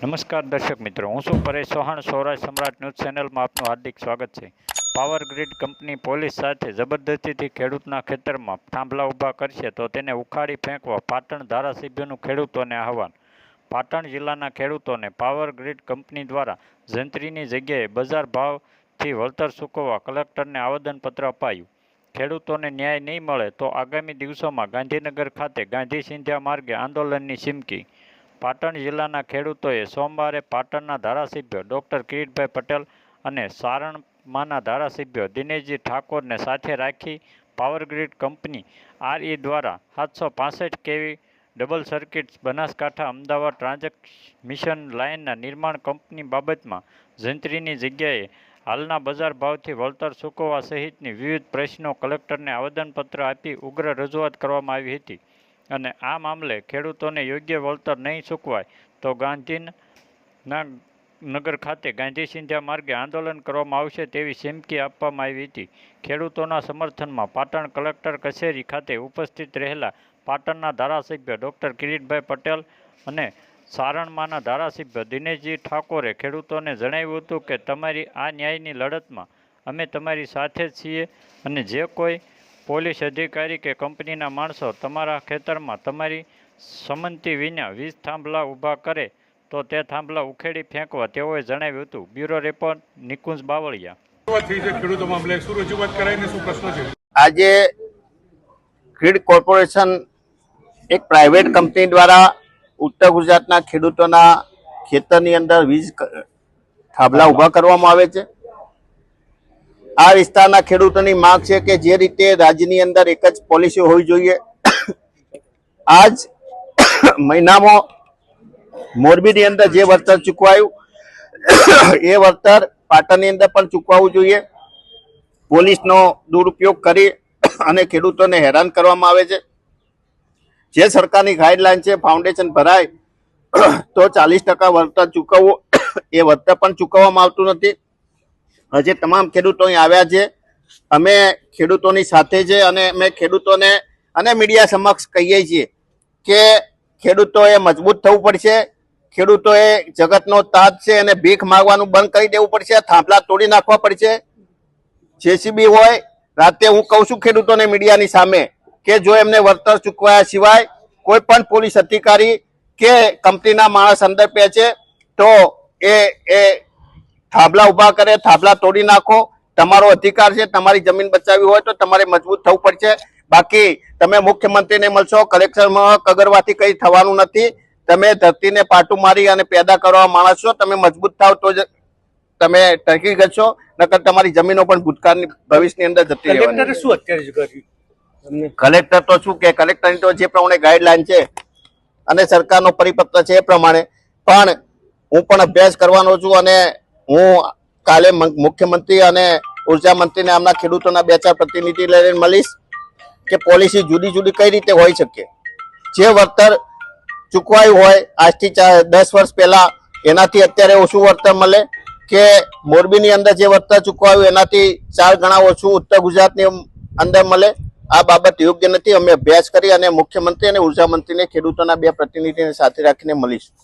નમસ્કાર દર્શક મિત્રો, હું છું પરેશ ચૌહાણ. સૌરાષ્ટ્ર સમ્રાટ ન્યૂઝ ચેનલમાં આપનું હાર્દિક સ્વાગત છે. પાવર ગ્રીડ કંપની પોલીસ સાથે જબરદસ્તીથી ખેડૂતના ખેતરમાં થાંભલા ઊભા કરશે તો તેને ઉખાડી ફેંકવા પાટણ ધારાસભ્યનું ખેડૂતોને આહવાન. પાટણ જિલ્લાના ખેડૂતોને પાવર ગ્રીડ કંપની દ્વારા જંત્રીની જગ્યાએ બજાર ભાવથી વળતર ચૂકવવા કલેક્ટરને આવેદનપત્ર અપાયું. ખેડૂતોને ન્યાય નહીં મળે તો આગામી દિવસોમાં ગાંધીનગર ખાતે ગાંધી સિંધિયા માર્ગે આંદોલનની ચીમકી પાટણ જિલ્લાના ખેડૂતોએ સોમવારે પાટણના ધારાસભ્ય ડૉક્ટર કિરીટભાઈ પટેલ અને સારણમાના ધારાસભ્ય દિનેશજી ઠાકોરને સાથે રાખી પાવરગ્રીડ કંપની આરઈ દ્વારા સાતસો પાસઠ KV double circuit Banaskantha Ahmedabad transaction લાઇનના નિર્માણ કંપની બાબતમાં જંત્રીની જગ્યાએ હાલના બજાર ભાવથી વળતર ચૂકવવા સહિતની વિવિધ પ્રશ્નો કલેક્ટરને આવેદનપત્ર આપી ઉગ્ર રજૂઆત કરવામાં આવી હતી. અને આ મામલે ખેડૂતોને યોગ્ય વળતર નહીં ચૂકવાય તો ગાંધીના નગર ખાતે ગાંધી સિંધિયા માર્ગે આંદોલન કરવામાં આવશે તેવી ચીમકી આપવામાં આવી હતી. ખેડૂતોના સમર્થનમાં પાટણ કલેક્ટર કચેરી ખાતે ઉપસ્થિત રહેલા પાટણના ધારાસભ્ય ડૉક્ટર કિરીટભાઈ પટેલ અને સારણમાના ધારાસભ્ય દિનેશજી ઠાકોરે ખેડૂતોને જણાવ્યું હતું કે, તમારી આ ન્યાયની લડતમાં અમે તમારી સાથે જ છીએ અને જે કોઈ પોલીસ અધિકારી કે કંપનીના માણસો તમારા ખેતરમાં તમારી સંમતિ વિના વીજ થાંભલા ઊભા કરે તો તે થાંભલા ઉખેડી ફેંકવા તેઓએ જણાવ્યું હતું. Bureau report Nikunj Bavaliya. રજૂઆત થઈ છે ખેડૂતો મામલે શું રજૂઆત કરાઈ ને શું પ્રશ્ન છે? આજે ગ્રીડ કોર્પોરેશન એક પ્રાઇવેટ કંપની દ્વારા ઉત્તર ગુજરાતના ખેડૂતોના ખેતરની અંદર વીજ થાંભલા ઊભા કરવામાં આવે છે. આ વિસ્તારના ખેડૂતોની માંગ છે કે જે રીતે રાજ્યની અંદર એક જ પોલિસી હોવી જોઈએ. આજ મહિનામાં મોરબીની અંદર જે વળતર ચૂકવાયું, એ વળતર પાટણની અંદર પણ ચૂકવવું જોઈએ. પોલીસનો દુરુપયોગ કરી અને ખેડૂતોને હેરાન કરવામાં આવે છે. જે સરકારની ગાઈડલાઈન છે ફાઉન્ડેશન ભરાય, તો ચાલીસ ટકા વળતર ચૂકવવું, એ વળતર પણ ચૂકવવામાં આવતું નથી. હજી તમામ ખેડૂતો અહીં આવ્યા છે. અમે ખેડૂતોની સાથે છે અને અમે ખેડૂતોને અને મીડિયા સમક્ષ કહીએ છીએ કે ખેડૂતોએ મજબૂત થવું પડશે. ખેડૂતોએ જગતનો તાજ છે અને ભીખ માગવાનું બંધ કરી દેવું પડશે. થાંભલા તોડી નાખવા પડશે. જેસીબી હોય, રાતે હું કહું છું ખેડૂતોને મીડિયાની સામે કે જો એમને વળતર ચૂકવ્યા સિવાય કોઈ પણ પોલીસ અધિકારી કે કંપનીના માણસ અંદર છે તો એ એ થાંભલા ઊભા કરે થાંભલા તોડી નાખો. તમારો અધિકાર છે તમારી જમીન બચાવી હોય તો તમારે મજબૂત થવું પડશે. બાકી તમે મુખ્યમંત્રીને મળશો કલેક્ટરમાં કગરવાથી કંઈ થવાનું નથી. તમે ધરતીને પાટું મારી અને પેદા કરવા માણસ છો તમે મજબૂત થાવ તો જ તમે ટકી ગશો નકર તમારી જમીનો પણ ભૂતકાળની ભવિષ્યની અંદર જતી રહેવાની શું અત્યારે કર્યું? કલેક્ટર તો શું કે કલેક્ટરની તો જે પ્રમાણે ગાઈડલાઈન છે અને સરકારનો પરિપત્ર છે એ પ્રમાણે. પણ હું પણ અભ્યાસ કરવાનો છું અને હું કાલે મુખ્યમંત્રી અને ઊર્જા મંત્રીને આમના ખેડૂતોના બે ચાર પ્રતિનિધિ લઈને મળીશ કે પોલિસી જુદી જુદી કઈ રીતે હોઈ શકે. જે વળતર ચૂકવાયું હોય, આજથી દસ વર્ષ પહેલા એનાથી અત્યારે ઓછું વળતર મળે કે મોરબીની અંદર જે વળતર ચૂકવાયું એનાથી ચાર ગણા ઓછું ઉત્તર ગુજરાતની અંદર મળે. આ બાબત યોગ્ય નથી. અમે અભ્યાસ કરી અને મુખ્યમંત્રી અને ઊર્જા મંત્રીને ખેડૂતોના બે પ્રતિનિધિને સાથે રાખીને મળીશું.